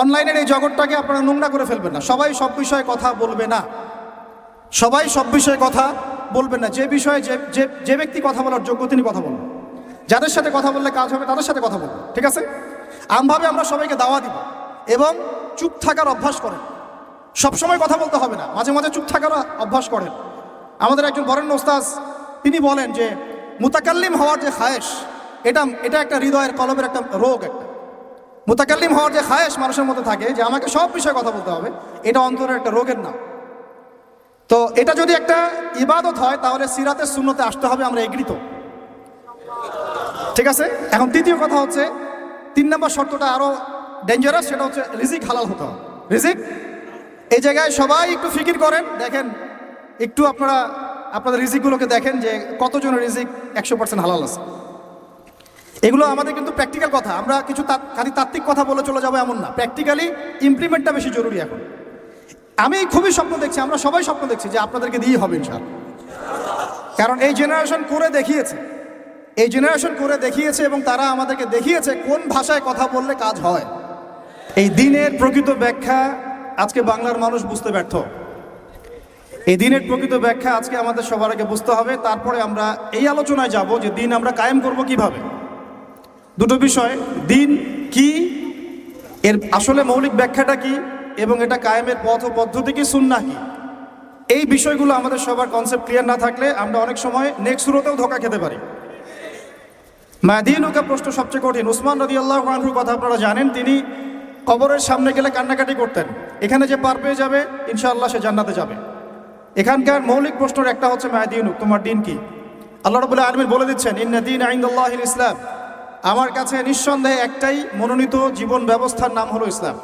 অনলাইনের এই জগৎটাকে আপনারা নোংরা করে ফেলবেন না। সবাই সব বিষয়ে কথা বলবে না। সবাই সব বিষয়ে কথা বলবেন না। যে বিষয়ে যে যে যে ব্যক্তি কথা বলার যোগ্য তিনি কথা বলবেন যাদের সাথে কথা বললে কাজ হবে, তাদের সাথে কথা বলবেন ঠিক আছে? আমভাবে আমরা সবাইকে দাওয়া দিব এবং চুপ থাকার অভ্যাস করেন। সবসময় কথা বলতে হবে না। মাঝে মাঝে চুপ থাকার অভ্যাস করেন। আমাদের একজন বরেণ্য ওস্তাজ তিনি বলেন যে, মুতাকাল্লিম হওয়ার যে খায়েশ, এটা এটা একটা হৃদয়ের কলবের একটা রোগ একটা। মুতাকাল্লিম হওয়ার যে খায়েশ মানুষের মধ্যে থাকে যে আমাকে সব বিষয়ে কথা বলতে হবে, এটা অন্তরের একটা রোগের নাম। তো এটা যদি একটা ইবাদত হয়, তাহলে সিরাতের শূন্যতে আসতে হবে, আমরা এগৃত ঠিক আছে? এখন তৃতীয় কথা হচ্ছে, তিন নম্বর শর্তটা আরও ডেঞ্জারাস সেটা হচ্ছে রিজিক হালাল হতে হবে। রিজিক? এই জায়গায় সবাই একটু ফিকির করেন, দেখেন, একটু আপনারা, আপনাদের রিজিকগুলোকে দেখেন যে কতজনের রিজিক একশো পার্সেন্ট হালাল আছে। এগুলো আমাদের কিন্তু প্র্যাকটিক্যাল কথা। আমরা কিছু খালি তাত্ত্বিক কথা বলে চলে যাব এমন না। প্র্যাকটিক্যালি ইমপ্লিমেন্টটা বেশি জরুরি এখন। আমি খুবই স্বপ্ন দেখছি, আমরা সবাই স্বপ্ন দেখছি যে আপনাদেরকে দিয়ে হবে ইনশাআল্লাহ। কারণ এই জেনারেশন করে দেখিয়েছে। এই জেনারেশন করে দেখিয়েছে এবং তারা আমাদেরকে দেখিয়েছে কোন ভাষায় কথা বললে কাজ হয়। এই দিনের প্রকৃত ব্যাখ্যা আজকে বাংলার মানুষ বুঝতে ব্যর্থ। এই দিনের প্রকৃত ব্যাখ্যা আজকে আমাদের সবার আগে বুঝতে হবে। তারপরে আমরা এই আলোচনায় যাব যে দিন আমরা কায়েম করব কীভাবে। দুটো বিষয়, দিন কি, এর আসলে মৌলিক ব্যাখ্যাটা কি, এবং এটা কায়েমের পথ ও পদ্ধতি কি, সুন্না কি? এই বিষয়গুলো আমাদের সবার কনসেপ্ট ক্লিয়ার না থাকলে আমরা অনেক সময় নেক্সট শুরুতেও ধোকা খেতে পারি। মাদিনুকা প্রশ্ন সবচেয়ে কঠিন। উসমান রদি আল্লাহ কথা আপনারা জানেন, তিনি কবরের সামনে গেলে কান্নাকাটি করতেন। এখানে যে পার পেয়ে যাবে, ইনশাআল্লাহ সে জান্নাতে যাবে। এখানকার মৌলিক প্রশ্নের একটা হচ্ছে মাদিনুক, তোমার দিন কি? আল্লাহ রবুল্লাহ আলমিন বলে দিচ্ছেন, ইন্না দিন আইন্দাল্লাহ ইসলাম। আমার কাছে নিঃসন্দেহে একটাই মনোনীত জীবন ব্যবস্থার নাম হলো ইসলাম।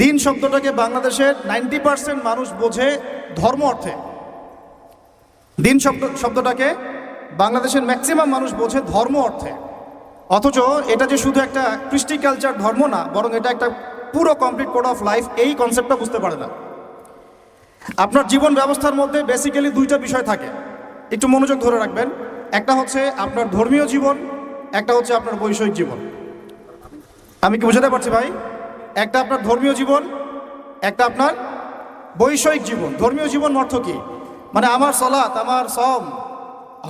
দিন শব্দটাকে বাংলাদেশের নাইনটি পার্সেন্ট মানুষ বোঝে ধর্ম অর্থে। দিন শব্দ, শব্দটাকে বাংলাদেশের ম্যাক্সিমাম মানুষ বোঝে ধর্ম অর্থে। অথচ এটা যে শুধু একটা কৃষ্টি কালচার ধর্ম না, বরং এটা একটা পুরো কমপ্লিট কোড অফ লাইফ, এই কনসেপ্টটা বুঝতে পারে না। আপনার জীবন ব্যবস্থার মধ্যে বেসিক্যালি দুইটা বিষয় থাকে। একটু মনোযোগ ধরে রাখবেন। একটা হচ্ছে আপনার ধর্মীয় জীবন একটা হচ্ছে আপনার বৈষয়িক জীবন। আমি কি বোঝাতে পারছি ভাই? একটা আপনার ধর্মীয় জীবন, একটা আপনার বৈষয়িক জীবন। ধর্মীয় জীবন অর্থ কি? মানে আমার সলাত, আমার সম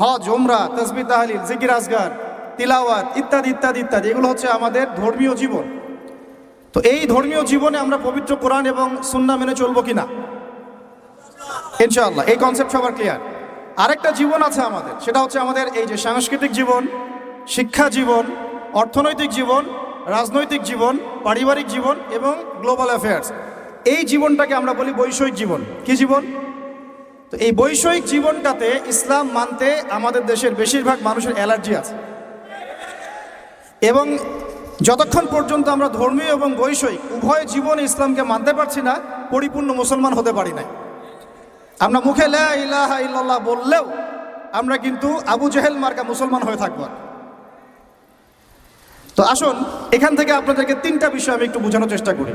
হজ ওমরা তসবি, তাহলিল, জিকির আসগার তিলাওয়াত ইত্যাদি ইত্যাদি ইত্যাদি। এগুলো হচ্ছে আমাদের ধর্মীয় জীবন। তো এই ধর্মীয় জীবনে আমরা পবিত্র কোরআন এবং সুন্না মেনে চলবো কিনা? ইনশাআল্লাহ, এই কনসেপ্ট সবার ক্লিয়ার আরেকটা জীবন আছে আমাদের, সেটা হচ্ছে আমাদের এই যে সাংস্কৃতিক জীবন শিক্ষা জীবন, অর্থনৈতিক জীবন, রাজনৈতিক জীবন, পারিবারিক জীবন এবং গ্লোবাল অ্যাফেয়ার্স। এই জীবনটাকে আমরা বলি বৈষয়িক জীবন। কি জীবন? তো এই বৈষয়িক জীবনটাতে ইসলাম মানতে আমাদের দেশের বেশিরভাগ মানুষের অ্যালার্জি আছে। এবং যতক্ষণ পর্যন্ত আমরা ধর্মীয় এবং বৈষয়িক, উভয় জীবনে ইসলামকে মানতে পারছি না, পরিপূর্ণ মুসলমান হতে পারি না আমরা মুখে লা ইলাহা ইল্লাল্লাহ বললেও আমরা কিন্তু আবু জেহেল মার্কা মুসলমান হয়ে থাকব। তো আসুন, এখান থেকে আপনাদেরকে তিনটা বিষয় আমি একটু বোঝানোর চেষ্টা করি।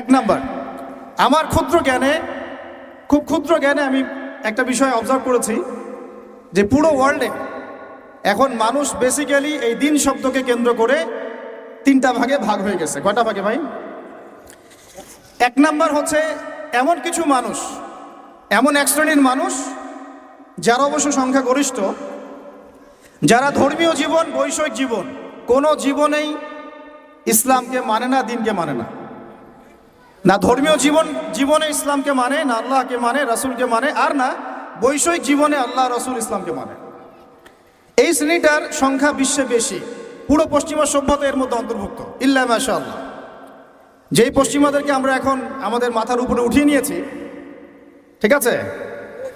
এক নাম্বার, আমার ক্ষুদ্র জ্ঞানে, খুব ক্ষুদ্র জ্ঞানে আমি একটা বিষয় অবজার্ভ করেছি যে পুরো ওয়ার্ল্ডে এখন মানুষ বেসিক্যালি এই দিন শব্দকে কেন্দ্র করে তিনটা ভাগে ভাগ হয়ে গেছে। কয়টা ভাগে ভাই? এক নাম্বার হচ্ছে, এমন কিছু মানুষ, এমন এক শ্রেণির মানুষ, যারা অবশ্য সংখ্যাগরিষ্ঠ যারা ধর্মীয় জীবন, বৈষয়িক জীবন কোনো জীবনেই ইসলামকে মানে না, দিনকে মানে না। না ধর্মীয় জীবন, জীবনে ইসলামকে মানে না আল্লাহকে মানে রাসূলকে মানে আর না বৈষয়িক জীবনে আল্লাহ, রসুল ইসলামকে মানে। এই শ্রেণীটার সংখ্যা বিশ্বে বেশি। পুরো পশ্চিমা সভ্যতা এর মধ্যে অন্তর্ভুক্ত। ইল্লা মাশা আল্লাহ যেই পশ্চিমাদেরকে আমরা এখন আমাদের মাথার উপরে উঠিয়ে নিয়েছি, ঠিক আছে?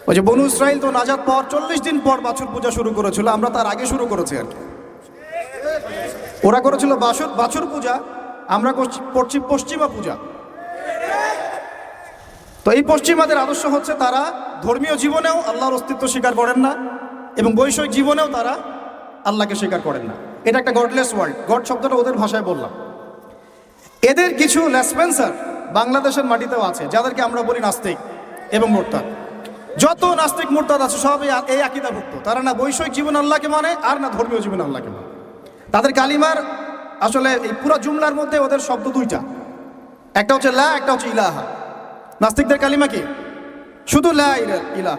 ওই যে বনু ইসরাইল তো নাজাদ পর চল্লিশ দিন পর বাছুর পূজা শুরু করেছিল, আমরা তার আগে শুরু করেছি আর কি। ওরা করেছিল বাছুর বাছুর পূজা, আমরা করছি পশ্চিমা পূজা। তো এই পশ্চিমাদের আদর্শ হচ্ছে তারা ধর্মীয় জীবনেও আল্লাহর অস্তিত্ব স্বীকার করেন না এবং বৈষয়িক জীবনেও তারা আল্লাহকে স্বীকার করেন না। এটা একটা গডলেস ওয়ার্ল্ড গড শব্দটা ওদের ভাষায় বললাম। এদের কিছু লেসপেন্সার বাংলাদেশের মাটিতেও আছে, যাদেরকে আমরা বলি নাস্তিক এবং মোরতাদ। যত নাস্তিক মোরতাদ আছে, সবই আ- এই আকিদাভুক্ত। তারা না বৈষয়িক জীবন আল্লাহকে মানে আর না ধর্মীয় জীবন আল্লাহকে মানে। তাদের কালিমার আসলে এই পুরো জুমলার মধ্যে ওদের শব্দ দুইটা। একটা হচ্ছে লা, একটা হচ্ছে ইলাহা। নাস্তিকদের কালিমা কি? শুধু লা ইলা- ইলাহ,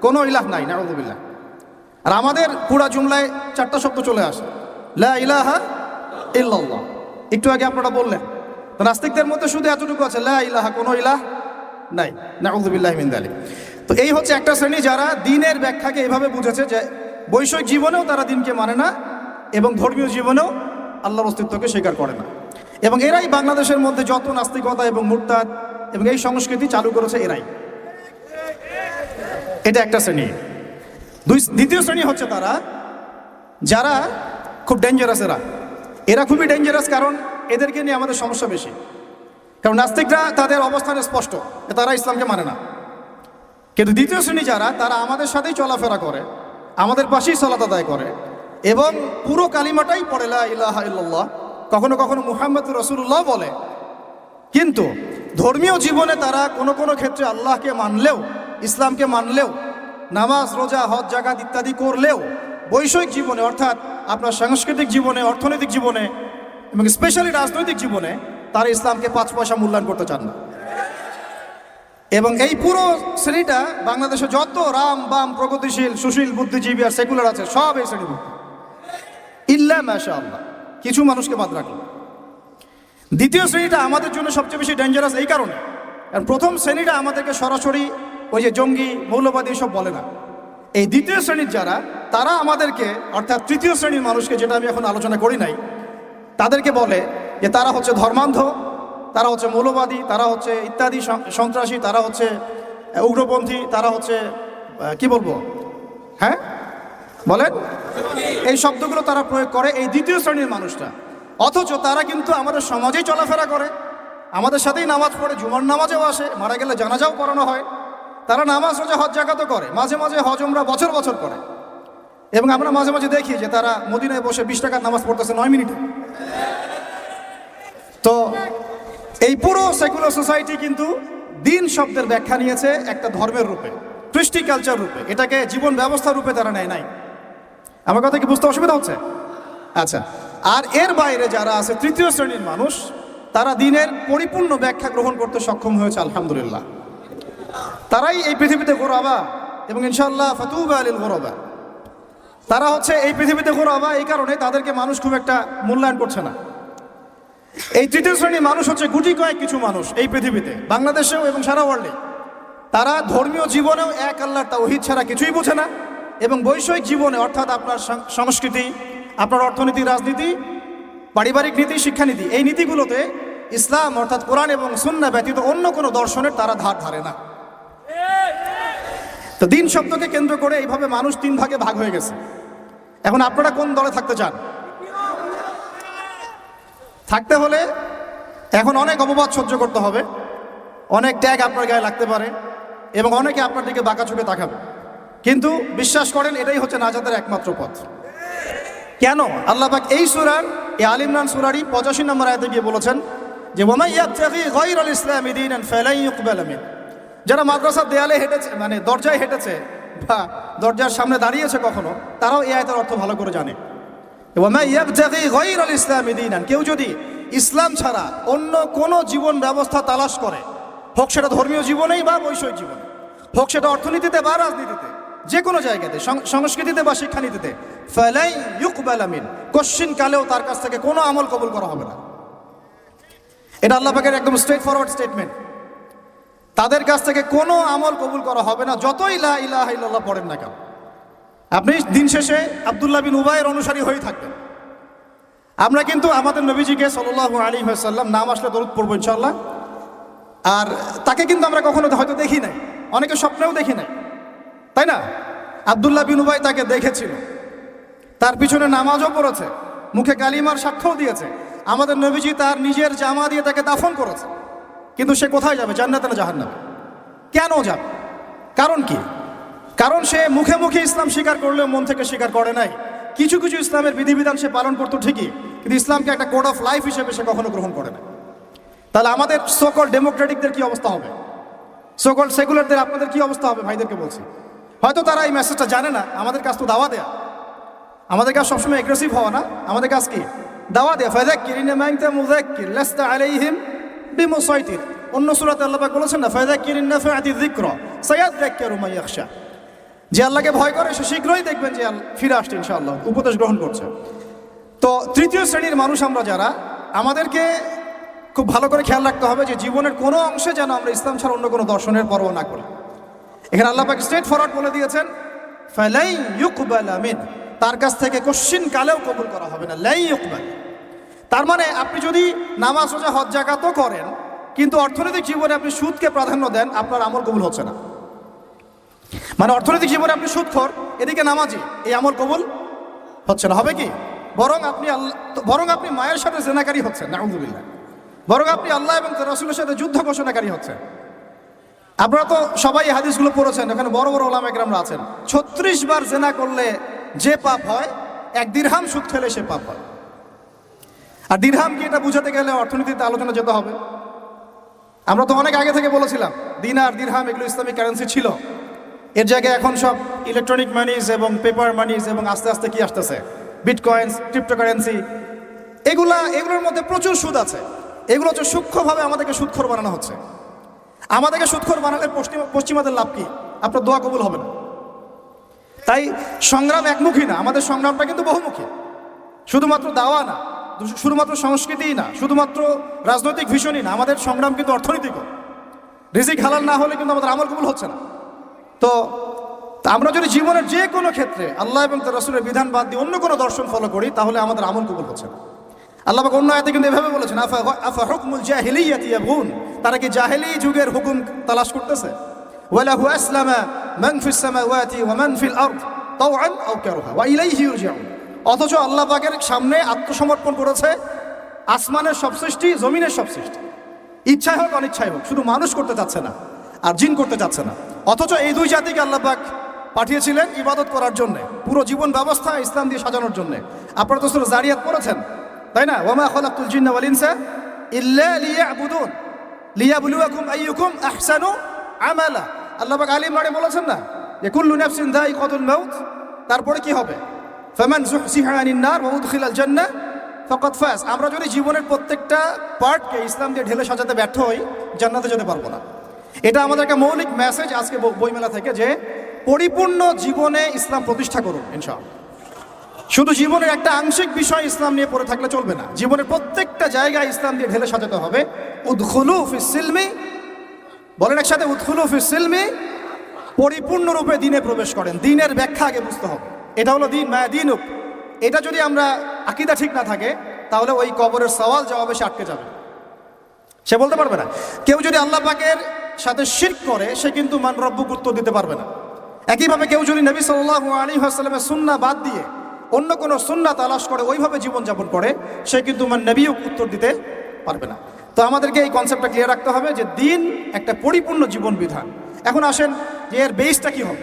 কোনো ইলাহ নাই নাউযুবিল্লাহ আর আমাদের পুরা জুমলায় চারটা শব্দ চলে আসে। লা ইলাহা ইল্লাল্লাহ। একটু আগে আপনারা বললেন, তো নাস্তিকদের মধ্যে শুধু এতটুকু আছে, লা ইলাহা, কোনো ইলাহ নাই নাউযুবিল্লাহ মিন যালিক তো এই হচ্ছে একটা শ্রেণি যারা দিনের ব্যাখ্যাকে এভাবে বুঝেছে যে বৈষয়িক জীবনেও তারা দিনকে মানে না এবং ধর্মীয় জীবনেও আল্লাহর অস্তিত্বকে স্বীকার করে না। এবং এরাই বাংলাদেশের মধ্যে যত নাস্তিকতা এবং মুরতাদ এবং এই সংস্কৃতি চালু করেছে এরাই। এটা একটা শ্রেণি। দুই দ্বিতীয় শ্রেণি হচ্ছে তারা, যারা খুব ডেঞ্জারাস এরা। এরা খুবই ডেঞ্জারাস কারণ এদেরকে নিয়ে আমাদের সমস্যা বেশি। কারণ নাস্তিকরা তাদের অবস্থানে স্পষ্ট তারা ইসলামকে মানে না। কিন্তু দ্বিতীয় শ্রেণি যারা, তারা আমাদের সাথেই চলাফেরা করে, আমাদের পাশেই সলাত আদায় করে এবং পুরো কালিমাটাই পড়ে, লা ইলাহা ইল্লাল্লাহ কখনো কখনো মুহাম্মদ রসুল্লাহ বলে। কিন্তু ধর্মীয় জীবনে তারা কোনো কোনো ক্ষেত্রে আল্লাহকে মানলেও, ইসলামকে মানলেও, নামাজ, রোজা, হজ, জাকাত ইত্যাদি করলেও, বৈষয়িক জীবনে, অর্থাৎ আপনার সাংস্কৃতিক জীবনে, অর্থনৈতিক জীবনে এবং স্পেশালি রাজনৈতিক জীবনে, তারা ইসলামকে পাঁচ পয়সা মূল্যায়ন করতে চান না। এবং এই পুরো শ্রেণীটা বাংলাদেশে যত রাম, বাম, প্রগতিশীল, সুশীল, বুদ্ধিজীবী আর সেকুলার আছে, সব এই শ্রেণীভুক্ত ইল্লা মাশা আল্লাহ কিছু মানুষকে বাদ রাখল দ্বিতীয় শ্রেণীটা আমাদের জন্য সবচেয়ে বেশি ডেঞ্জারাস এই কারণে। কারণ প্রথম শ্রেণীটা আমাদেরকে সরাসরি ওই যে জঙ্গি, মৌলবাদী সব বলে না। এই দ্বিতীয় শ্রেণির যারা, তারা আমাদেরকে, অর্থাৎ তৃতীয় শ্রেণির মানুষকে, যেটা আমি এখন আলোচনা করি নাই, তাদেরকে বলে যে তারা হচ্ছে ধর্মান্ধ, তারা হচ্ছে মৌলবাদী, তারা হচ্ছে ইত্যাদি সন্ত্রাসী, তারা হচ্ছে উগ্রপন্থী, তারা হচ্ছে কি বলব? বলেন? এই শব্দগুলো তারা প্রয়োগ করে এই দ্বিতীয় শ্রেণির মানুষটা অথচ তারা কিন্তু আমাদের সমাজেই চলাফেরা করে। আমাদের সাথেই নামাজ পড়ে, জুমার নামাজেও আসে, মারা গেলে জানাজাও পড়ানো হয়। তারা নামাজ রোজা, হজ জাগাতও করে। মাঝে মাঝে হজমরা বছর বছর করে। এবং আমরা মাঝে মাঝে দেখি যে তারা মদিনায় বসে বিশ টাকার নামাজ পড়তেছে নয় মিনিটে। তো এই পুরো সেকুলার সোসাইটি কিন্তু দিন শব্দের ব্যাখ্যা নিয়েছে একটা ধর্মের রূপে, কৃষ্টি কালচার রূপে। এটাকে জীবন ব্যবস্থা রূপে তারা নেয় নাই। আমার কথা কি বুঝতে অসুবিধা হচ্ছে? আচ্ছা আর এর বাইরে যারা আছে, তৃতীয় শ্রেণির মানুষ, তারা দিনের পরিপূর্ণ ব্যাখ্যা গ্রহণ করতে সক্ষম হয়েছে, আলহামদুলিল্লাহ। তারাই এই পৃথিবীতে গোরাবা এবং ইনশাল্লাহ ফাতুবা আলিল গোরাবা। তারা হচ্ছে এই পৃথিবীতে গোরাবা, এই কারণে তাদেরকে মানুষ খুব একটা মূল্যায়ন করছে না। এই তৃতীয় শ্রেণির মানুষ হচ্ছে গুটি কয়েক কিছু মানুষ এই পৃথিবীতে, বাংলাদেশেও এবং সারা ওয়ার্ল্ডে তারা ধর্মীয় জীবনেও এক আল্লাহর তাওহিদ ছাড়া কিছুই বোঝে না। এবং বৈষয়িক জীবনে, অর্থাৎ আপনার সংস্কৃতি, আপনার অর্থনীতি, রাজনীতি, পারিবারিক নীতি, শিক্ষানীতি, এই নীতিগুলোতে ইসলাম, অর্থাৎ কোরআন এবং সুন্না ব্যতীত অন্য কোনো দর্শনের তারা ধার ধারে না। তো দিন শব্দকে কেন্দ্র করে এইভাবে মানুষ তিন ভাগে ভাগ হয়ে গেছে। এখন আপনারা কোন দলে থাকতে চান? থাকতে হলে এখন অনেক অপবাদ সহ্য করতে হবে। অনেক ট্যাগ আপনার গায়ে লাগতে পারে এবং অনেকে আপনার দিকে বাঁকা চোখে তাকাবে। কিন্তু বিশ্বাস করেন, এটাই হচ্ছে নাজাদের একমাত্র পথ। কেন? আল্লাহ পাক এই সুরার এই আল ইমরান সুরারই পঁচাশি নম্বর আয়তে গিয়ে বলেছেন যে যারা মাদ্রাসার দেয়ালে হেঁটেছে মানে দরজায় হেঁটেছে বা দরজার সামনে দাঁড়িয়েছে কখনো, তারাও এই আয়তের অর্থ ভালো করে জানে। ইসলামি কেউ যদি ইসলাম ছাড়া অন্য কোনো জীবন ব্যবস্থা তালাশ করে, হোক সেটা ধর্মীয় জীবনেই বা বৈষয়িক জীবনে, হোক সেটা অর্থনীতিতে বা রাজনীতিতে যে কোনো জায়গাতে সংস্কৃতিতে বা শিক্ষানীতিতে, ফালাই ইউকবাল আমিন। কোশ্চিন কালেও তার কাছ থেকে কোনো আমল কবুল করা হবে না। এটা আল্লাহ পাকের একদম স্ট্রেট ফরওয়ার্ড স্টেটমেন্ট তাদের কাছ থেকে কোনো আমল কবুল করা হবে না, যতই লা ইলাহা ইল্লাল্লাহ পড়েন না কেন। আপনি দিন শেষে আব্দুল্লাহ বিন উবায়ের অনুসারী হয়ে থাকবেন। আমরা কিন্তু আমাদের নবীজিকে সাল্লাহ আলী সাল্লাম নাম আসলে দরুদ পড়ব ইনশাল্লাহ আর তাকে কিন্তু আমরা কখনো হয়তো দেখি নাই। অনেকে স্বপ্নেও দেখি নাই। তাই না? আবদুল্লাহ বিন উবাই তাকে দেখেছিল। তার পিছনে নামাজও পড়েছে, মুখে কালিমার সাক্ষ্যও দিয়েছে। আমাদের নবীজি তার নিজের জামা দিয়ে তাকে দাফন করেছে। কিন্তু সে কোথায় যাবে, জান্নাতে না জাহান্নামে? কেন যাবে? কারণ কি? কারণ সে মুখে মুখে ইসলাম স্বীকার করলেও মন থেকে স্বীকার করে নাই। কিছু কিছু ইসলামের বিধিবিধান সে পালন করতো ঠিকই, কিন্তু ইসলামকে একটা কোড অফ লাইফ হিসেবে সে কখনো গ্রহণ করে না তাহলে আমাদের সকল ডেমোক্রেটিকদের কি অবস্থা হবে? সকল সেকুলারদের আপনাদের কি অবস্থা হবে? ভাইদেরকে বলছি। হয়তো তারা এই মেসেজটা জানে না। আমাদের কাজ তো দাওয়া দেয়া। আমাদের কাজ সবসময় এগ্রেসিভ হওয়া না। আমাদের কাজ কি? দাওয়া দেয়া। ফাদাক্কির ইন্নামা আনতা মুযাক্কির, লাস্তা আলাইহিম বিমুসাইতির। অন্য সূরাতে আল্লাহ পাক বলেছেন না ফাযাক্কিরিন নাফাআতি যিকরা সায়াযাক্কারু মান ইয়াখশা। যে আল্লাহকে ভয় করে, সে শীঘ্রই দেখবেন যে ফিরে আসছে ইনশাআল্লাহ, উপদেশ গ্রহণ করছে। তো তৃতীয় শ্রেণির মানুষ আমরা যারা, আমাদেরকে খুব ভালো করে খেয়াল রাখতে হবে যে জীবনের কোনো অংশে যেন আমরা ইসলাম ছাড়া অন্য কোনো দর্শনের পরোয়া না করি। এখানে আল্লাহ পাক স্ট্রেট ফরওয়ার্ড বলে দিয়েছেন, ফালাই ইউকবাল আমিন তার কাছ থেকে কোশ্চিন কালেও কবুল করা হবে না, লাই ইউকবাল। তার মানে আপনি যদি নামাজ রোজা, হজ জাকাতও করেন, কিন্তু অর্থনৈতিক জীবনে আপনি সুদকে প্রাধান্য দেন, আপনার আমল কবুল হচ্ছে না। মানে অর্থনৈতিক জীবনে আপনি সুদখোর, এদিকে নামাজি, এই আমল কবুল হচ্ছে না। হবে কি? বরং আপনি আল্লাহ বরং আপনি মায়ের সাথে জেনাকারী হচ্ছেন নাউজুবিল্লাহ বরং আপনি আল্লাহ এবং রসুলের সাথে যুদ্ধ ঘোষণাকারী হচ্ছেন। আপনারা তো সবাই হাদিসগুলো পড়েছেন, এখানে বড় বড় ওলাম একরামরা আছেন। ছত্রিশ বার জেনা করলে যে পাপ হয়, এক দিরহাম সুদ খেলে সে পাপ হয়। আর দিরহাম কি এটা বুঝাতে গেলে অর্থনীতিতে আলোচনা যেতে হবে? আমরা তো অনেক আগে থেকে বলেছিলাম দিনার দিরহাম এগুলো ইসলামিক কারেন্সি ছিল। এর জায়গায় এখন সব ইলেকট্রনিক মানিজ এবং পেপার মানিজ এবং আস্তে আস্তে কি আসতেছে? বিটকয়েন্স ক্রিপ্টোকারেন্সি এগুলা, এগুলোর মধ্যে প্রচুর সুদ আছে। এগুলো হচ্ছে সূক্ষ্মভাবে আমাদেরকে সুদখোর বানানো হচ্ছে। আমাদেরকে সুদখোর বানালে পশ্চিম পশ্চিমাদের লাভ কি? আপনার দোয়া কবুল হবে না। তাই সংগ্রাম একমুখী না, আমাদের সংগ্রামটা কিন্তু বহুমুখী। শুধুমাত্র দাওয়া না শুধুমাত্র সংস্কৃতিই না, শুধুমাত্র রাজনৈতিক ভীষণই না, আমাদের সংগ্রাম কিন্তু অর্থনৈতিকও। রিজিক হালাল না হলে কিন্তু আমাদের আমল কবুল হচ্ছে না। তো আমরা যদি জীবনের যে কোনো ক্ষেত্রে আল্লাহ এবং তার রসুলের বিধান বাদ দিয়ে অন্য কোনো দর্শন ফলো করি, তাহলে আমাদের আমল কবুল হচ্ছে না। আল্লাহ অন্য আয়াতে কিন্তু এভাবে বলেছেন, আফা আফা হুকমুল জাহিলিয়াতি ইয়াবগুন? তারা কি জাহেলি যুগের হুকুম তালাশ করতেছে? ওয়ালাহু আসলামা মান ফিস সামাওয়াতি ওয়া মান ফিল আরদ তাওআন আও কারহা ওয়া ইলাইহি ইরজিউন অথচ আল্লাহ পাকের সামনে আত্মসমর্পণ করেছে আসমানের সব সৃষ্টি জমিনের সব সৃষ্টি ইচ্ছাই হোক, অনিচ্ছাই হোক, শুধু মানুষ করতে চাচ্ছে না আর জিন করতে চাচ্ছে না। অথচ এই দুই জাতিকে আল্লাহ পাক পাঠিয়েছিলেন ইবাদত করার জন্য, পুরো জীবন ব্যবস্থা ইসলাম দিয়ে সাজানোর জন্য। আপনারা তো জারিয়াত পড়েছেন, তাই না? ওমা খলাকুল জিন্না ওয়াল ইনসা ইল্লা লিয়াবুদুন। লিয়াবলুয়াকুম আইয়ুকুম আহসানু আমালা আল্লাহ পাক আলী ইমরানে বলেছেন না যে, কুল্লু নাফসিন যায়িকাতুল মাউত, তারপরে কি হবে? ফামান যুহজিহা আনিন নার ওয়া উদখিলাল জান্নাহ ফকত ফাস আমরা যদি জীবনের প্রত্যেকটা পার্টকে ইসলাম দিয়ে ঢেলে সাজাতে ব্যর্থ হই, জান্নাতে যেতে পারব না। এটা আমাদের একটা মৌলিক মেসেজ আজকে বইমেলা থেকে যে, পরিপূর্ণ জীবনে ইসলাম প্রতিষ্ঠা করুন, ইনশাআল্লাহ। শুধু জীবনের একটা আংশিক বিষয় ইসলাম নিয়ে পড়ে থাকলে চলবে না। জীবনের প্রত্যেকটা জায়গায় ইসলাম দিয়ে ঢেলে সাজাতে হবে। উদ্খুলু ফিসিলমি বলেন একসাথে, উদ্খুলু ফিসিলমি পরিপূর্ণরূপে দিনে প্রবেশ করেন। দিনের ব্যাখ্যা আগে বুঝতে হবে। এটা হলো দিন, মায়া দিন এটা যদি আমরা আকিদা ঠিক না থাকে, তাহলে ওই কবরের সওয়াল জবাবে সে আটকে যাবে। সে বলতে পারবে না। কেউ যদি আল্লাহ পাকের সাথে শিরক করে, সে কিন্তু মান রব্বুক উত্তর দিতে পারবে না। একইভাবে কেউ যদি নবী সাল্লাহ আলী আসসালামের সুন্না বাদ দিয়ে অন্য কোনো সুন্না তালাশ করে, ওইভাবে জীবনযাপন করে, সে কিন্তু মান নবীও উত্তর দিতে পারবে না। তো আমাদেরকে এই কনসেপ্টটা ক্লিয়ার রাখতে হবে যে দিন একটা পরিপূর্ণ জীবন বিধান। এখন আসেন যে এর বেসটা কি হবে?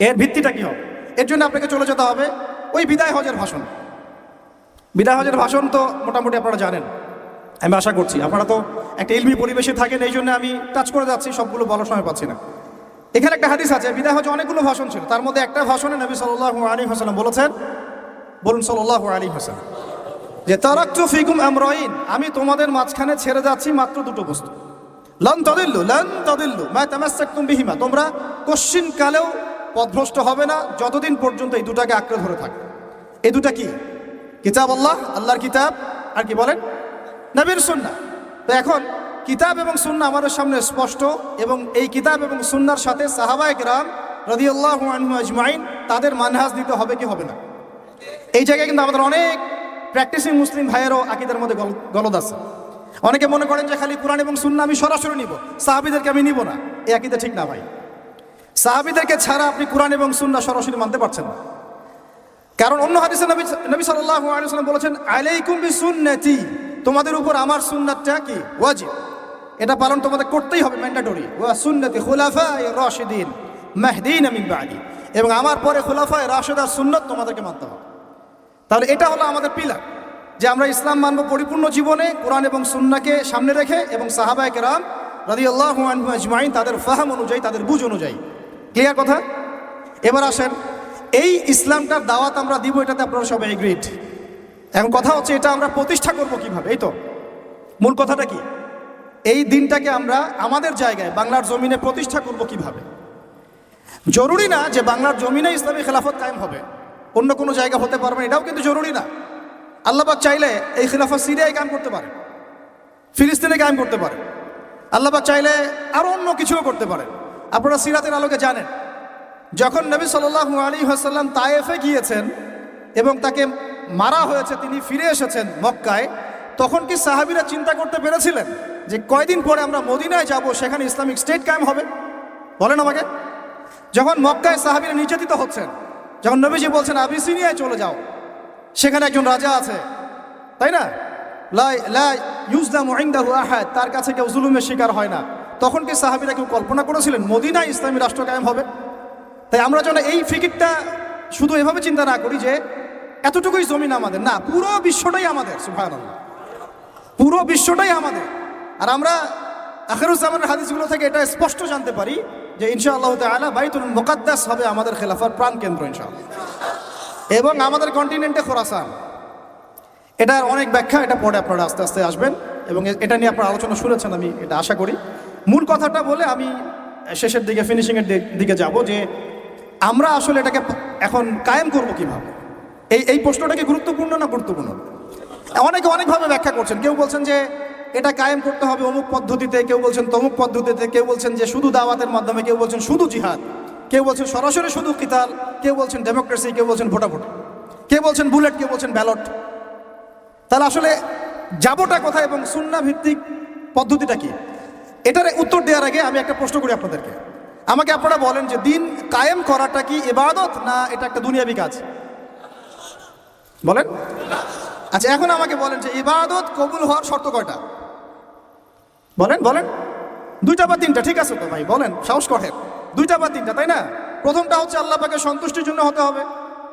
এর ভিত্তিটা কি হবে? এর জন্য আপনাকে চলে যেতে হবে ওই বিদায় হজের ভাষণ। বিদায় হজের ভাষণ তো মোটামুটি আপনারা জানেন। আমি আশা করছি, আপনারা তো একটা ইলমি পরিবেশে থাকেন, এই জন্য আমি টাচ করে যাচ্ছি, সবগুলো বলার সময় পাচ্ছি না। এখানে একটা হাদিস আছে, বিদায় হজে অনেকগুলো ভাষণ ছিল। তার মধ্যে একটা ভাষণে নবী সাল্লাহ আলী হাসান বলেছেন, বলুন সাল্লাহ আলী হাসান যে তারাক্তু ফিকুম আমরাইন, আমি তোমাদের মাঝখানে ছেড়ে যাচ্ছি মাত্র দুটো বস্তু। লন তদিল্লু লন তদিল্লু, মা তামাসাক্তুম বিহিমা, তোমরা কশ্চিন কালেও পথভ্রষ্ট হবে না, যতদিন পর্যন্ত এই দুটাকে আঁকড়ে ধরে থাকবে। এই দুটা কি? কিতাব আল্লাহ, আল্লাহর কিতাব, আর কি বলেন? নবীর সুন্না তো এখন কিতাব এবং সুন্না আমাদের সামনে স্পষ্ট এবং এই কিতাব এবং সুন্নার সাথে সাহাবায়ে কেরাম রাদিয়াল্লাহু আনহু আজমাইন তাদের মানহাজ দিতে হবে কি হবে না। এই জায়গায় কিন্তু আমাদের অনেক প্র্যাকটিসিং মুসলিম ভাইয়েরও আকিদের মধ্যে গলদ আছে। অনেকে মনে করেন যে খালি কোরআন এবং সুন্না আমি সরাসরি নিব, সাহাবিদেরকে আমি নিব না। এই আকিদা ঠিক না ভাই। সাহাবিদেরকে ছাড়া আপনি কোরআন এবং সুন্না সরাসরি মানতে পারছেন না। কারণ অন্য হাদিসে নবী নবী সাল্লাল্লাহু আলাইহি ওয়াসাল্লাম বলেছেন, আলাইকুম বিসুন্নতি। তোমাদের উপর আমার সুন্নাতটা কি? ওয়াজিব। এটা পালন তোমাদের করতেই হবে ম্যান্ডেটরি ওয়া সুন্নতি খুলাফায়ে রাশিদিন, মাহদিন মিন বাদি। এবং আমার পরে খুলাফায়ে আর সুন্নত তোমাদেরকে মানতে হবে। তাহলে এটা হলো আমাদের পিলার, যে আমরা ইসলাম মানব পরিপূর্ণ জীবনে কোরআন এবং সুন্নাকে সামনে রেখে এবং সাহাবায়ে কেরাম রাদিয়াল্লাহু আনহু আজমাইন তাদের ফাহাম অনুযায়ী, তাদের বুঝ অনুযায়ী। ক্লিয়ার কথা? এবার আসেন, এই ইসলামটার দাওয়াত আমরা দিব, এটাতে আপনারা সবাই এগ্রিড এখন কথা হচ্ছে, এটা আমরা প্রতিষ্ঠা করব কীভাবে, এই তো? মূল কথাটা কি? এই দিনটাকে আমরা আমাদের জায়গায় বাংলার জমিনে প্রতিষ্ঠা করব কীভাবে? জরুরি না যে বাংলার জমিনে ইসলামী খেলাফত কায়েম হবে। অন্য কোনো জায়গা হতে পারবে এটাও কিন্তু জরুরি না। আল্লাহবাক চাইলে এই খেলাফত সিরিয়ায় কায়েম করতে পারে, ফিলিস্তিনে কায়েম করতে পারে। আল্লাহবাক চাইলে আরও অন্য কিছুও করতে পারে। আপনারা সিরাতের আলোকে জানেন, যখন নবী সাল্লাল্লাহু আলী হাসাল্লাম তায়েফে গিয়েছেন এবং তাকে মারা হয়েছে, তিনি ফিরে এসেছেন মক্কায়, তখন কি সাহাবিরা চিন্তা করতে পেরেছিলেন? যে কয়দিন পরে আমরা মদিনায় যাব, সেখানে ইসলামিক স্টেট কায়েম হবে। বলেন আমাকে। যখন মক্কায় সাহাবিরা নির্যাতিত হচ্ছেন, যখন নবীজি বলছেন, আবিসিনিয়ায় চলে যাও। সেখানে একজন রাজা আছে, তাই না? আহাদ, তার কাছে কেউ জুলুমের শিকার হয় না। তখন কি সাহাবিরা কেউ কল্পনা করেছিলেন, মদিনায় ইসলামী রাষ্ট্র কায়েম হবে? তাই আমরা যেন এই ফিকিরটা শুধু এভাবে চিন্তা না করি যে, এতটুকুই জমিন আমাদের। না, পুরো বিশ্বটাই আমাদের, সুবহানাল্লাহ। পুরো বিশ্বটাই আমাদের। আর আমরা আখেরুজ্জামানের হাদিসগুলো থেকে এটা স্পষ্ট জানতে পারি যে ইনশাআল্লাহ তাআলা বাইতুল মুকাদ্দাস হবে আমাদের খেলাফার প্রাণ কেন্দ্র ইনশাআল্লাহ। এবং আমাদের কন্টিনেন্টে খোরাসান। এটার অনেক ব্যাখ্যা এটা পরে আপনারা আস্তে আস্তে আসবেন এবং এটা নিয়ে আপনারা আলোচনা শুনেছেন, আমি এটা আশা করি। মূল কথাটা বলে আমি শেষের দিকে ফিনিশিংয়ের দিকে যাব যে আমরা আসলে এটাকে এখন কায়েম করব কীভাবে? এই এই প্রশ্নটা কি গুরুত্বপূর্ণ না গুরুত্বপূর্ণ? অনেকে অনেকভাবে ব্যাখ্যা করছেন। কেউ বলছেন যে এটা কায়েম করতে হবে অমুক পদ্ধতিতে। কেউ বলছেন তমুক পদ্ধতিতে, কেউ বলছেন যে শুধু দাওয়াতের মাধ্যমে, কেউ বলছেন শুধু জিহাদ। কেউ বলছেন সরাসরি শুধু কিতাল, কেউ বলছেন ডেমোক্রেসি, কেউ বলছেন ভোটাভুটি। কেউ বলছেন বুলেট, কেউ বলছেন ব্যালট। তাহলে আসলে যাবোটা কোথায় এবং সুন্না ভিত্তিক পদ্ধতিটা কি? এটার উত্তর দেওয়ার আগে আমি একটা প্রশ্ন করি আপনাদেরকে। আমাকে আপনারা বলেন যে দিন কায়েম করাটা কি ইবাদত না এটা একটা দুনিয়াবি কাজ? বলেন। আচ্ছা এখন আমাকে বলেন যে ইবাদত কবুল হওয়ার শর্ত কয়টা? বলেন বলেন। দুইটা বা তিনটা, ঠিক আছে তো ভাই, বলেন, সাহস করেন। দুইটা বা তিনটা, তাই না? প্রথমটা হচ্ছে আল্লাহ পাকে সন্তুষ্টির জন্য হতে হবে।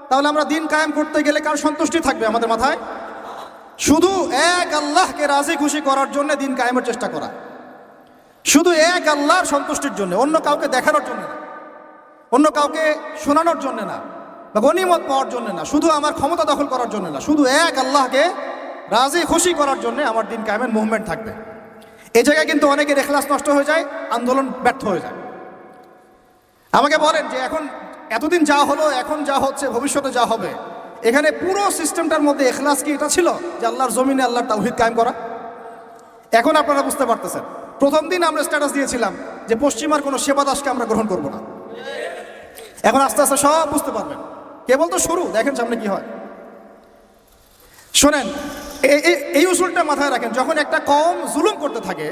তাহলে আমরা দিন কায়েম করতে গেলে কার সন্তুষ্টি থাকবে আমাদের মাথায়? শুধু এক আল্লাহকে রাজি খুশি করার জন্য দিন কায়েমের চেষ্টা করা। শুধু এক আল্লাহর সন্তুষ্টির জন্য, অন্য কাউকে দেখানোর জন্য না। অন্য কাউকে শোনানোর জন্য না, বা গনিমত পাওয়ার জন্য না, শুধু আমার ক্ষমতা দখল করার জন্য না, শুধু এক আল্লাহকে রাজি খুশি করার জন্য আমার দিন কায়েমের মুভমেন্ট থাকবে। এই জায়গায় কিন্তু অনেকের এখলাস নষ্ট হয়ে যায়, আন্দোলন ব্যর্থ হয়ে যায়। আমাকে বলেন যে এখন এতদিন যা হলো, এখন যা হচ্ছে, ভবিষ্যতে যা হবে, এখানে পুরো সিস্টেমটার মধ্যে এখলাস কি এটা ছিল? যে আল্লাহর জমিনে আল্লাহর তাওহিদ কায়েম করা? এখন আপনারা বুঝতে পারতেছেন। প্রথম দিন আমরা স্ট্যাটাস দিয়েছিলাম যে পশ্চিমার কোনো সেবা দাসকে আমরা গ্রহণ করব না। এখন আস্তে আস্তে সব বুঝতে পারবেন। কেবল তো শুরু, দেখেন সামনে কি হয়। শোনেন এই উসুলটা মাথায় রাখেন, যখন একটা কম জুলুম করতে থাকে,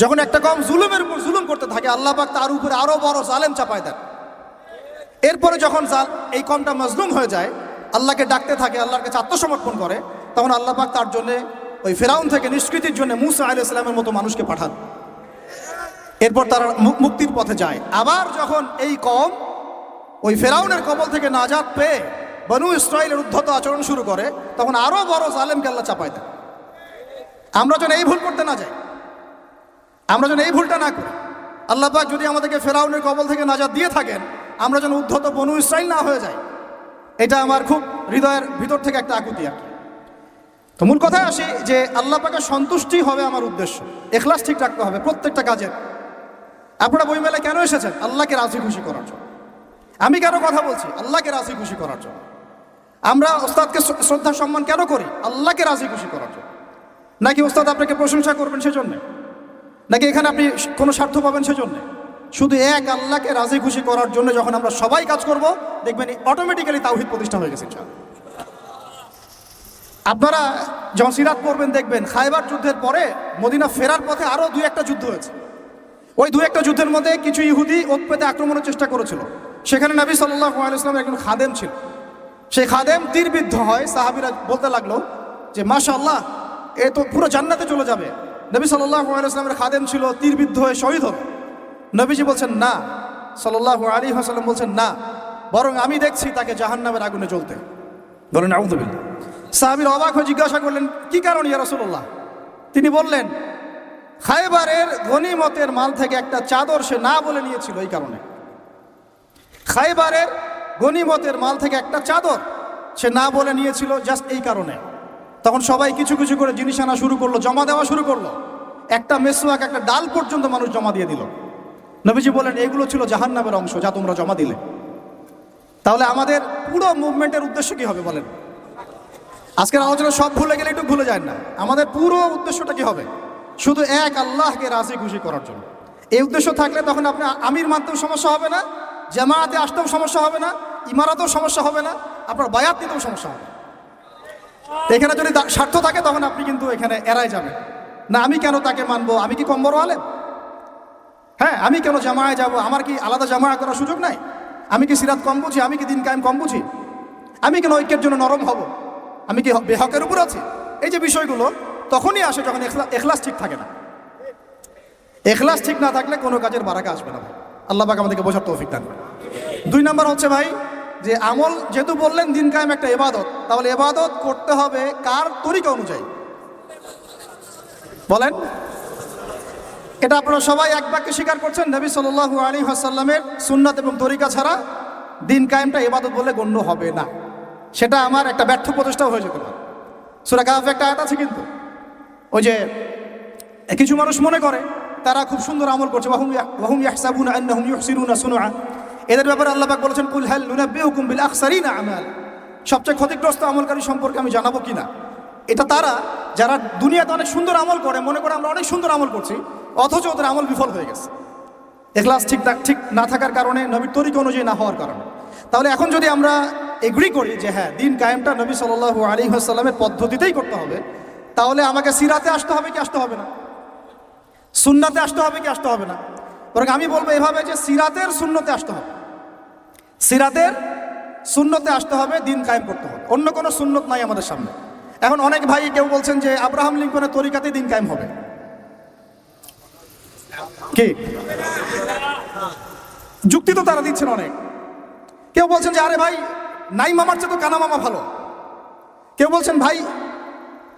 যখন একটা কম জুলুমের উপর জুলুম করতে থাকে, আল্লাহ পাক তার উপরে আরও বড় জালেম চাপায় দেন। এরপরে যখন জাল, এই কমটা মজলুম হয়ে যায়, আল্লাহকে ডাকতে থাকে, আল্লাহর কাছে আত্মসমর্পণ করে, তখন আল্লাহ পাক তার জন্য ওই ফেরাউন থেকে নিষ্কৃতির জন্য মুসা আলি ইসলামের মতো মানুষকে পাঠান। এরপর তারা মুক্তির পথে যায়। আবার যখন এই কম ওই ফেরাউনের কবল থেকে নাজাত পেয়ে বনু ইসরায়েলের উদ্ধত আচরণ শুরু করে, তখন আরও বড় জালেমকে আল্লাহ চাপায় দেন। আমরা যেন এই ভুল করতে না যাই, আমরা যেন এই ভুলটা না করি। আল্লাহ পাক যদি আমাদেরকে ফেরাউনের কবল থেকে নাজাত দিয়ে থাকেন, আমরা যেন উদ্ধত বনু ইসরায়েল না হয়ে যাই। এটা আমার খুব হৃদয়ের ভিতর থেকে একটা আকুতি আর। তো মূল কথায় আসি যে আল্লাহ পাকের সন্তুষ্টি হবে আমার উদ্দেশ্য। এখলাস ঠিক রাখতে হবে প্রত্যেকটা কাজের। আপনারা বইমেলায় কেন এসেছেন? আল্লাহকে রাজি খুশি করার জন্য। আমি কেন কথা বলছি? আল্লাহকে রাজি খুশি করার জন্য। আমরা ওস্তাদকে শ্রদ্ধা, সম্মান কেন করি? আল্লাহকে রাজি খুশি করার জন্য। নাকি ওস্তাদ আপনাকে প্রশংসা করবেন সেজন্যে? নাকি এখানে আপনি কোনো স্বার্থ পাবেন সেজন্য? শুধু এক আল্লাহকে রাজি খুশি করার জন্য যখন আমরা সবাই কাজ করব, দেখবেন অটোমেটিক্যালি তাওহিদ প্রতিষ্ঠা হয়ে গেছে আপনারা যখন সিরাত পড়বেন, দেখবেন খাইবার যুদ্ধের পরে মদিনা ফেরার পথে আরও দুই একটা যুদ্ধ হয়েছে। ওই দু একটা যুদ্ধের মধ্যে কিছু ইহুদি ওত পেতে আক্রমণের চেষ্টা করেছিল। সেখানে নবী সাল্লাহ আলাইসলামের একজন খাদেম ছিল। সেই খাদেম তীরবিদ্ধ হয়, সাহাবিরা বলতে লাগল যে মাশা আল্লাহ এ তো পুরো জান্নাতে চলে যাবে। নবী সাল্লাহ আলাইসলামের খাদেম ছিল তীরবিদ্ধ হয়ে শহীদ হবে নবীজি বলছেন, না। সাল্লাহ আলী হাসাল্লাম বলছেন, না। বরং আমি দেখছি তাকে জাহান্নামের আগুনে জ্বলতে। বলেন আউদুবিল্লা সাহাবির অবাক হয়ে জিজ্ঞাসা করলেন, কি কারণ ইয়া রসুল্লাহ তিনি বললেন, খাইবারের গনিমতের মাল থেকে একটা চাদর সে না বলে নিয়েছিল এই কারণে। খাইবারের গনিমতের মাল থেকে একটা চাদর সে না বলে নিয়েছিল জাস্ট এই কারণে। তখন সবাই কিছু কিছু করে জিনিস আনা শুরু করল, জমা দেওয়া শুরু করল। একটা মেসুয়াক একটা ডাল পর্যন্ত মানুষ জমা দিয়ে দিল। নবীজি বলেন, এগুলো ছিল জাহান্নামের অংশ যা তোমরা জমা দিলে। তাহলে আমাদের পুরো মুভমেন্টের উদ্দেশ্য কি হবে বলেন? আজকের আলোচনা সব ভুলে গেলে একটু ভুলে যায় না। আমাদের পুরো উদ্দেশ্যটা কি হবে? শুধু এক আল্লাহকে রাজি খুশি করার জন্য। এই উদ্দেশ্য থাকলে তখন আপনি আমির মানতেও সমস্যা হবে না। জামায়াতে আসতেও সমস্যা হবে না, ইমারাতেও সমস্যা হবে না, আপনার বায়াত নিতেও সমস্যা হবে। এখানে যদি স্বার্থ থাকে, তখন আপনি কিন্তু এখানে এড়াই যাবেন। না, আমি কেন তাকে মানবো? আমি কি কম বড় হ্যাঁ আমি কেন জামায় যাব? আমার কি আলাদা জামায়া করার সুযোগ নাই? আমি কি সিরাত কম বুঝি? আমি কি দিন কায়েম কম বুঝি? আমি কেন ঐক্যের জন্য নরম হব? আমি কি বেহকের উপর আছি? এই যে বিষয়গুলো, তখনই আসে যখন এখলা- এখলাস ঠিক থাকে না। এখলাস ঠিক না থাকলে কোনো কাজের বারাকা আসবে না আল্লাহ পাক আমাদেরকে বোঝার তৌফিক দান। দুই নাম্বার হচ্ছে ভাই, যে আমল যেহেতু বললেন দিন কায়েম একটা এবাদত তাহলে এবাদত করতে হবে কার তরিকা অনুযায়ী? বলেন। এটা আপনারা সবাই এক বাক্যে স্বীকার করছেন, নবী সাল্লু আলী হাসাল্লামের সুন্নাত এবং তরিকা ছাড়া দিন কায়েমটা এবাদত বলে গণ্য হবে না। সেটা আমার একটা ব্যর্থ প্রচেষ্টাও হয়ে যেতে পারে সুরা একটা আয়াত আছে কিন্তু, ওই যে কিছু মানুষ মনে করে তারা খুব সুন্দর আমল করছে। এদের ব্যাপারে আল্লাহ বলেছেন, কুল হাল নুনাব্বিউকুম বিল আখসারিনা আমাল। সবচেয়ে ক্ষতিগ্রস্ত আমলকারী সম্পর্কে আমি জানাব কিনা? এটা তারা, যারা দুনিয়াতে অনেক সুন্দর আমল করে, মনে করে আমরা অনেক সুন্দর আমল করছি, অথচ ওদের আমল বিফল হয়ে গেছে। এখলাস ঠিক ঠিক না থাকার কারণে, নবীর তরিকা অনুযায়ী না হওয়ার কারণে। তাহলে এখন যদি আমরা এগ্রি করি যে হ্যাঁ দিন কায়েমটা নবী সাল্লাল্লাহু আলী হাসাল্লামের পদ্ধতিতেই করতে হবে, তাহলে আমাকে সিরাতে আসতে হবে কি আসতে হবে না? সুন্নাতে আসতে হবে কি আসতে হবে না? বরং আমি বলব এভাবে যে সিরাতের শূন্যতে আসতে হবে। সিরাতের শূন্যতে আসতে হবে, দিন কায়েম করতে হবে। অন্য কোনো সুন্নত নাই আমাদের সামনে। এখন অনেক ভাই কেউ বলছেন যে আব্রাহাম লিঙ্কনের তরিকাতেই দিন কায়েম হবে। কি? যুক্তি তো তারা দিচ্ছেন অনেক। কেউ বলছেন যে, আরে ভাই নাই মামার চেয়ে তো কানা মামা ভালো। কেউ বলছেন, ভাই,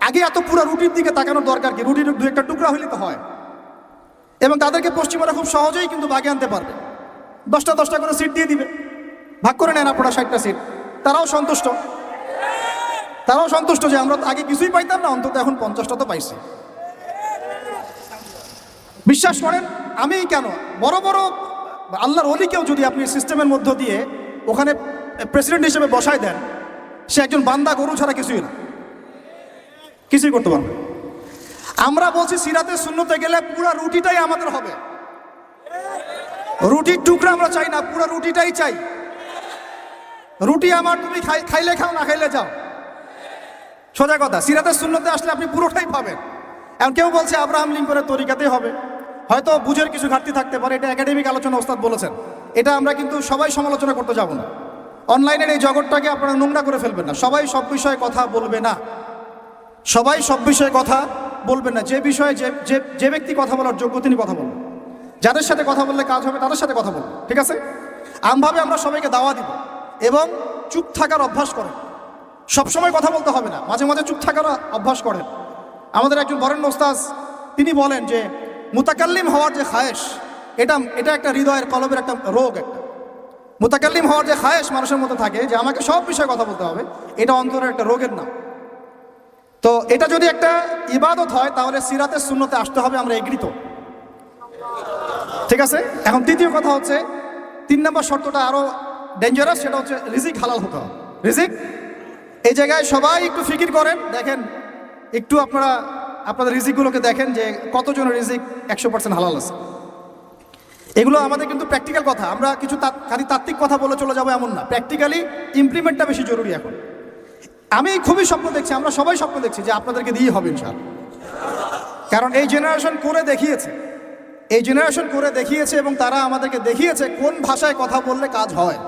আগে এত পুরো রুটির দিকে তাকানোর দরকার কি? রুটির দু একটা টুকরা হইলে তো হয়। এবং তাদেরকে পশ্চিমারা খুব সহজেই কিন্তু বাগে আনতে পারবে। দশটা দশটা করে সিট দিয়ে দিবে। ভাগ করে নেন আপনারা ষাটটা সিট তারাও সন্তুষ্ট। তারাও সন্তুষ্ট যে আমরা আগে কিছুই পাইতাম না, অন্তত এখন পঞ্চাশটা তো পাইছি। বিশ্বাস করেন, আমি কেন? বড় বড় আল্লাহর অলিকেও যদি আপনি সিস্টেমের মধ্য দিয়ে ওখানে প্রেসিডেন্ট হিসেবে বসায় দেন, সে একজন বান্দা গরু ছাড়া কিছুই না। কিছুই করতে পারবে। আমরা বলছি সিরাতে শূন্যতে গেলে পুরো রুটিটাই আমাদের হবে। রুটির টুকরা আমরা চাই না, পুরো রুটিটাই চাই। রুটি আমার তুমি খাই খাইলে খাও, না খাইলে যাও। সোজা কথা সিরাতের শূন্যতে আসলে আপনি পুরোটাই পাবেন। এখন কেউ বলছে আব্রাহাম লিঙ্কনের তরিকাতেই হবে। হয়তো বুঝের কিছু ঘাটতি থাকতে পারে, এটা একাডেমিক আলোচনা ওস্তাদ বলেছেন। এটা আমরা কিন্তু সবাই সমালোচনা করতে যাব না। অনলাইনের এই জগৎটাকে আপনারা নোংরা করে ফেলবেন না। সবাই সব বিষয়ে কথা বলবে না। সবাই সব বিষয়ে কথা বলবেন না, যে বিষয়ে যে যে ব্যক্তি কথা বলার যোগ্য তিনি কথা বলবেন। যাদের সাথে কথা বললে কাজ হবে, তাদের সাথে কথা বলবেন, ঠিক আছে? আমভাবে আমরা সবাইকে দাওয়া দিব এবং চুপ থাকার অভ্যাস করেন। সবসময় কথা বলতে হবে না, মাঝে মাঝে চুপ থাকার অভ্যাস করেন। আমাদের একজন বরেণ্য ওস্তাজ তিনি বলেন যে, মুতাকাল্লিম হওয়ার যে খায়েশ, এটা এটা একটা হৃদয়ের কলবের একটা রোগ একটা। মুতাকাল্লিম হওয়ার যে খায়েশ মানুষের মধ্যে থাকে, যে আমাকে সব বিষয়ে কথা বলতে হবে, এটা অন্তরের একটা রোগের নাম। তো এটা যদি একটা ইবাদত হয়, তাহলে সিরাতের শূন্যতে আসতে হবে, আমরা এগৃত ঠিক আছে? এখন দ্বিতীয় কথা হচ্ছে, তিন নম্বর শর্তটা আরও ডেঞ্জারাস সেটা হচ্ছে রিজিক হালাল হতে হবে। রিজিক? এই জায়গায় সবাই একটু ফিকির করেন। দেখেন, একটু আপনারা, আপনাদের রিজিকগুলোকে দেখেন যে কতজন রিজিক একশো পার্সেন্ট হালাল আছে। এগুলো আমাদের কিন্তু প্র্যাকটিক্যাল কথা। আমরা কিছু খালি তাত্ত্বিক কথা বলে চলে যাব এমন না। প্র্যাকটিক্যালি ইমপ্লিমেন্টটা বেশি জরুরি এখন। আমি খুবই স্বপ্ন দেখছি, আমরা সবাই স্বপ্ন দেখছি যে আপনাদেরকে দিয়ে হবে ইনশাল কারণ এই জেনারেশন করে দেখিয়েছে। এই জেনারেশন করে দেখিয়েছে এবং তারা আমাদেরকে দেখিয়েছে কোন ভাষায় কথা বললে কাজ হয়।